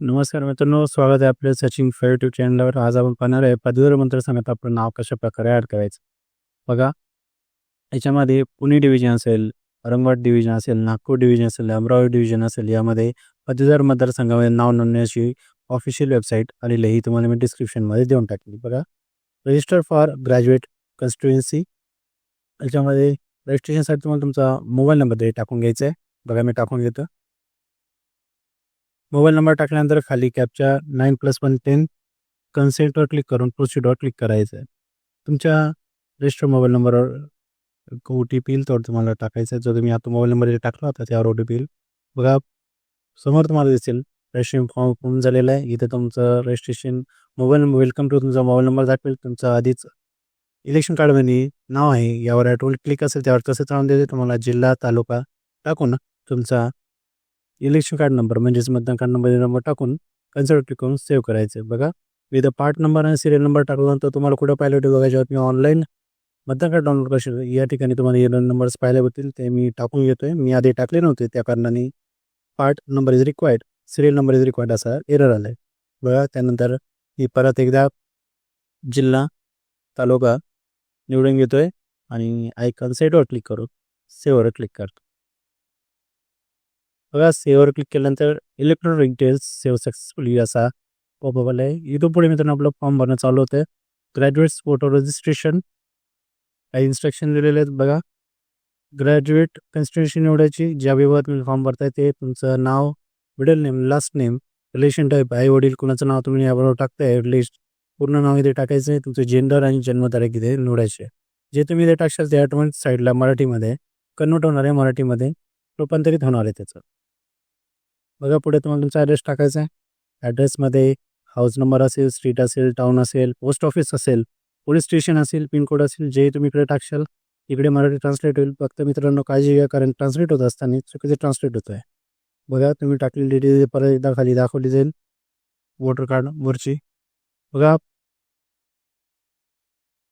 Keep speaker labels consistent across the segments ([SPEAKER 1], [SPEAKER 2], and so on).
[SPEAKER 1] नमस्कार मित्रांनो स्वागत आहे आपल्या सचिन फेअर ट्यू चॅनलवर आज आपण पाहणार आहे पदवीधर सांगत आपलं नाव कशा प्रकारे ॲड करायचं? बघा याच्यामध्ये पुणे डिव्हिजन असेल औरंगाबाद डिव्हिजन असेल नागपूर डिव्हिजन असेल अमरावती डिव्हिजन असेल यामध्ये पदवीधर मतदारसंघामध्ये नाव नोंदण्याची ऑफिशियल वेबसाईट आलेली ही तुम्हाला मी डिस्क्रिप्शनमध्ये देऊन टाकली बघा रजिस्टर फॉर ग्रॅज्युएट कन्स्टिट्युएन्सी याच्यामध्ये रजिस्ट्रेशनसाठी तुम्हाला तुमचा मोबाईल नंबर तरी टाकून घ्यायचा आहे. बघा मी टाकून घेतो. मोबाईल नंबर टाकल्यानंतर खाली कॅपच्या नाईन प्लस वन टेन कन्सेंटवर क्लिक करून प्रोसिडवर क्लिक करायचं आहे तुमच्या रजिस्टर मोबाईल नंबरवर ओ टी पी येईल तर तुम्हाला टाकायचं आहे जो तुम्ही आता मोबाईल नंबर टाकला होता त्यावर ओ टी पी येईल. बघा समोर तुम्हाला दिसेल रजिस्ट्रेशन फॉर्म पूर्ण झालेला आहे. इथे तुमचं registration mobile number welcome to तुमचा मोबाईल नंबर दाखवेल. तुमचं आधीच इलेक्शन कार्डमध्ये नाव आहे. यावर ॲटोल क्लिक असेल त्यावर कसं चालून देते तुम्हाला जिल्हा तालुका टाकून तुमचा इलेक्शन कार्ड नंबर म्हणजेच मतदान कार्ड नंबर नंबर टाकून कन्सल्ट क्लिक करून सेव्ह करायचं. आहे बघा विथ पार्ट नंबर आणि सिरियल नंबर टाकल्यानंतर तुम्हाला कुठं पाहिलं होते बघायच्या जेव्हा तुम्ही ऑनलाईन मतदान कार्ड डाउनलोड करशील या ठिकाणी तुम्हाला एरर नंबर्स पाहिले होतील ते मी टाकून घेतोय. मी आधी टाकले नव्हते त्या कारणाने part number is required serial number is required असा एरर आला आहे बघा त्यानंतर मी परत एकदा जिल्हा तालुका निवडून घेतोय आणि आय सेटवर क्लिक करू सेववर क्लिक करतो. बघा सेवर क्लिक केल्यानंतर इलेक्ट्रॉनिक डिटेल्स सेव्ह सक्सेसफुली असा पॉपअप आला आहे. इथून पुढे मित्रांनो आपलं फॉर्म भरणं चालू होतं ग्रॅज्युएट्स फोटो रजिस्ट्रेशन काही इन्स्ट्रक्शन दिलेले आहेत बघा. ग्रॅज्युएट कन्स्टिट्युशन निवडायची. ज्या विभागात तुम्ही फॉर्म भरताय ते तुमचं नाव middle name last name relation type आई वडील कुणाचं नाव तुम्ही याबरोबर टाकताय लिस्ट पूर्ण नाव इथे टाकायचं आहे. तुमचं जेंडर आणि जन्मतारीख इथे निवडायचे जे तुम्ही इथे टाकशाल ते ऑटोमॅटिक साईडला मराठीमध्ये कन्वर्ट होणार आहे मराठीमध्ये रूपांतरित होणार आहे त्याचं. बघा पुढे तुम्हाला तुमचा ॲड्रेस टाकायचा आहे. ॲड्रेसमध्ये हाऊस नंबर असेल स्ट्रीट असेल टाऊन असेल पोस्ट ऑफिस असेल पोलीस स्टेशन असेल पिनकोड असेल जे तुम्ही इकडे टाकशाल इकडे मराठी ट्रान्सलेट होईल. फक्त मित्रांनो काळजी घ्या कारण ट्रान्सलेट होत असताना चुकीचे ट्रान्सलेट होतो आहे बघा तुम्ही टाकलेली डिटेल परत एकदा खाली दाखवली जाईल. वोटर कार्ड वरची. बघा.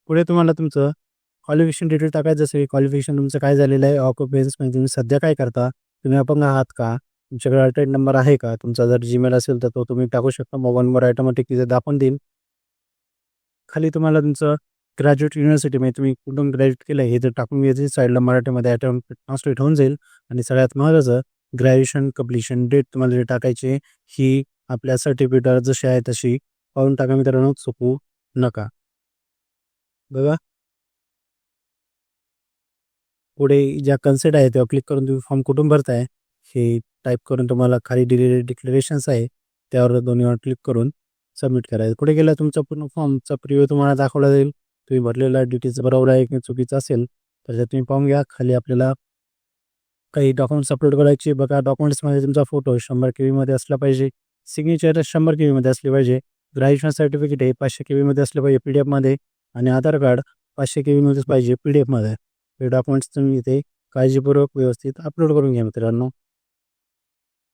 [SPEAKER 1] पुढे तुम्हाला तुमचं क्वालिफिकेशन डिटेल टाकायचं असेल. क्वालिफिकेशन तुमचं काय झालेलं आहे? ऑक्युपेन्स म्हणजे तुम्ही सध्या काय करता? तुम्ही अपंग आहात का? तुमच्याकडे अल्टरनेट नंबर आहे का? तुमचा जर जीमेल असेल तर तो तुम्ही टाकू शकता. मोबाईलवर नंबर ऑटोमॅटिक तिथे दाखवून देईल. खाली तुम्हाला तुमचं ग्रॅज्युएट युनिव्हर्सिटी म्हणजे तुम्ही कुठून ग्रॅज्युएट केलं हे जर टाकून घ्यायचे साईडला मराठीमध्ये ऑटोमॅटिक ट्रान्सलेट होऊन जाईल. आणि सगळ्यात महत्त्वाचं ग्रॅज्युएशन कम्प्लिशन डेट तुम्हाला जे टाकायची ही आपल्या सर्टिफिकेटवर जशी आहे तशी पाहून टाका मित्रांनो चुकू नका. बघा. पुढे ज्या कन्सेट आहे तेव्हा क्लिक करून तुम्ही फॉर्म कुठून भरताय? हे टाईप करून तुम्हाला खाली दिलेले डिक्लेरेशन्स आहे त्यावर दोन्हीवर क्लिक करून सबमिट करायचं कुठे गेला तुमचा पूर्ण फॉर्मचा प्रिव्ह्यू तुम्हाला दाखवला जाईल. तुम्ही भरलेला डिटेल्स बरोबर आहे की चुकीचं असेल तर ते तुम्ही पाहून घ्या. खाली आपल्याला काही डॉक्युमेंट्स अपलोड करायचे बघा डॉक्युमेंट्समध्ये तुमचा फोटो शंभर के व्हीमध्ये असला पाहिजे. सिग्नेचर शंभर के व्हीमध्ये असले पाहिजे. ग्रॅज्युएशन सर्टिफिकेट हे पाचशे के व्हीमध्ये असलं पाहिजे पी डी एफमध्ये आणि आधार कार्ड पाचशे के व्हीमध्येच पाहिजे पी डी एफमध्ये हे डॉक्युमेंट्स तुम्ही इथे काळजीपूर्वक व्यवस्थित अपलोड करून घ्या मित्रांनो.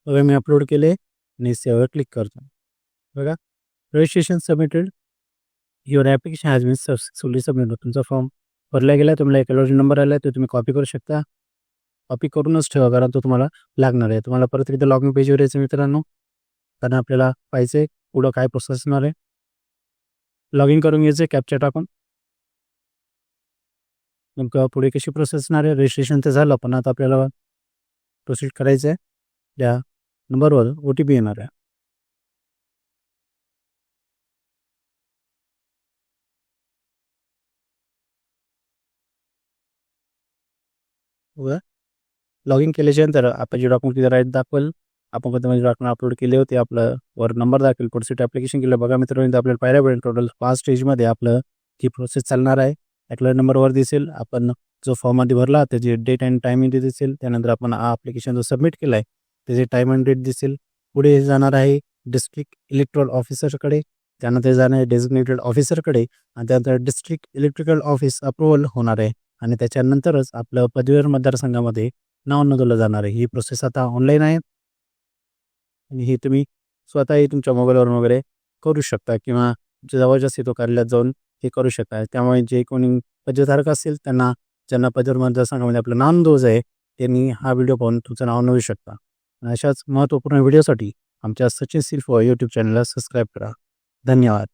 [SPEAKER 1] बघा मी अपलोड केले. आणि सेवर क्लिक करतो. बघा registration submitted your application has been successfully submit तुमचा फॉर्म भरला गेला तुम्हाला एक नंबर आला आहे तो तुम्ही कॉपी करू शकता. कॉपी करूनच ठेवा कारण तो तुम्हाला लागणार आहे. तुम्हाला परत एकदा लॉगिन पेजवर यायचं मित्रांनो. कारण आपल्याला पाहिजे पुढं काय प्रोसेस असणार आहे. लॉग इन करून घ्यायचं कॅप्चर टाकून. नेमकं पुढे कशी प्रोसेस असणार आहे? रजिस्ट्रेशन तर झालं पण आता आपल्याला प्रोसीड करायचं आहे. त्या नंबरवर ओ टी पी येणार आहे. लॉग इन केल्याच्यानंतर आपण जे डॉक्युमेंट तिथे राईट दाखवेल. आपण कोणत्या म्हणजे डॉक्युमेंट अपलोड केले होते आपलं वर नंबर दाखवेल प्रोसेट ॲप्लिकेशन केलं. बघा मित्रांनो आपल्याला पाहिल्या पडेल टोटल पाच स्टेजमध्ये आपलं ही प्रोसेस चालणार आहे. ॲक्लर नंबरवर दिसेल. आपण जो फॉर्ममध्ये भरला त्याची डेट अँड टायमिंग दिसेल. त्यानंतर आपण हा ॲप्लिकेशन जो सबमिट केला आहे त्याचे टाईम अँड डेट दिसेल. पुढे जाणार आहे डिस्ट्रिक्ट इलेक्ट्रॉल ऑफिसरकडे त्यानंतर जाणार आहे डेझिग्नेटेड ऑफिसरकडे आणि त्यानंतर डिस्ट्रिक्ट इलेक्ट्रिकल ऑफिस अप्रुव्हल होणार आहे. आणि त्याच्यानंतरच आपलं पदवीधर मतदारसंघामध्ये नाव नोंदवलं जाणार आहे. ही प्रोसेस आता ऑनलाईन आहे. आणि ही तुम्ही स्वतःही तुमच्या मोबाईलवरून वगैरे करू शकता किंवा जवळच्या सेतू कार्यालयात जाऊन हे करू शकता. त्यामुळे जे कोणी पदवीधारक असतील त्यांना ज्यांना पदवीधर मतदारसंघामध्ये आपलं नाव नोंदवायचं आहे त्यांनी हा व्हिडिओ पाहून तुमचं नाव नोंदवू शकता. अशाच महत्त्वपूर्ण व्हिडिओसाठी आमच्या सचिन सिल्फो यूट्यूब चॅनलला सबस्क्राईब करा. धन्यवाद.